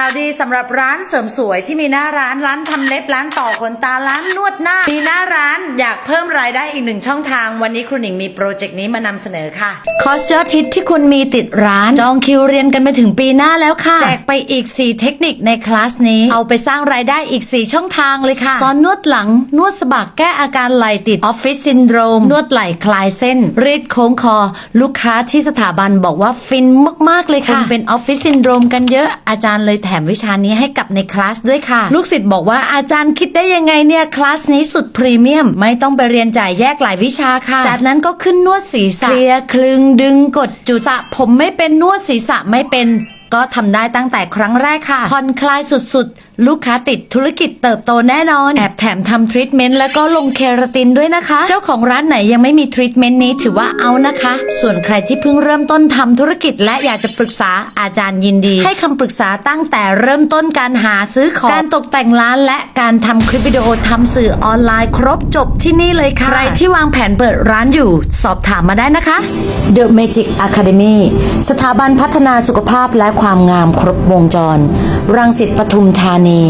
ข่าวดีสำหรับร้านเสริมสวยที่มีหน้าร้านร้านทำเล็บร้านต่อขนตาร้านนวดหน้า มีหน้าร้านอยากเพิ่มรายได้อีกหนึ่งช่องทาง วันนี้ครูหนิงมีโปรเจกต์นี้มานำเสนอค่ะ คอร์สยอดฮิตที่คุณมีติดร้าน จองคิวเรียนกันไปถึงปีหน้าแล้วค่ะ แจกไปอีก 4 เทคนิคในคลาสนี้ เอาไปสร้างรายได้อีก 4 ช่องทางเลยค่ะสอนนวดหลังนวดสะบักแก้อาการไหลติดออฟฟิศซินโดรมนวดไหลคลายเส้นรีดโค้งคอ ลูกค้าที่สถาบันบอกว่าฟินมากๆเลยค่ะเป็นออฟฟิศซินโดรมกันเยอะอาจารย์เลยแถมวิชานี้ให้กับในคลาสด้วยค่ะ ลูกศิษย์บอกว่าอาจารย์คิดได้ยังไงเนี่ยคลาสนี้สุดพรีเมียม ไม่ต้องไปเรียนจ่ายแยกหลายวิชาค่ะ จากนั้นก็ขึ้นนวดศีรษะเคลียร์คลึงดึงกดจุดสระผมไม่เป็นนวดศีรษะไม่เป็น ก็ทำได้ตั้งแต่ครั้งแรกค่ะผ่อนคลายสุดๆลูกค้าติดธุรกิจเติบโตแน่นอน แอบแถมทำทรีทเมนต์แล้วก็ลงเคราตินด้วยนะคะ เจ้าของร้านไหนยังไม่มีทรีทเมนต์นี้ถือว่าเอานะคะ ส่วนใครที่เพิ่งเริ่มต้นทำธุรกิจ และอยากจะปรึกษาอาจารย์ยินดี ให้คำปรึกษาตั้งแต่เริ่มต้นการหาซื้อของ การตกแต่งร้านและการทำคลิปวิดีโอทำสื่อออนไลน์ ครบจบที่นี่เลยค่ะ ใครที่วางแผนเปิดร้านอยู่ สอบถามมาได้นะคะ The Magic Academy สถาบันพัฒนาสุขภาพและความงามครบวงจร รังสิตปทุมธานนี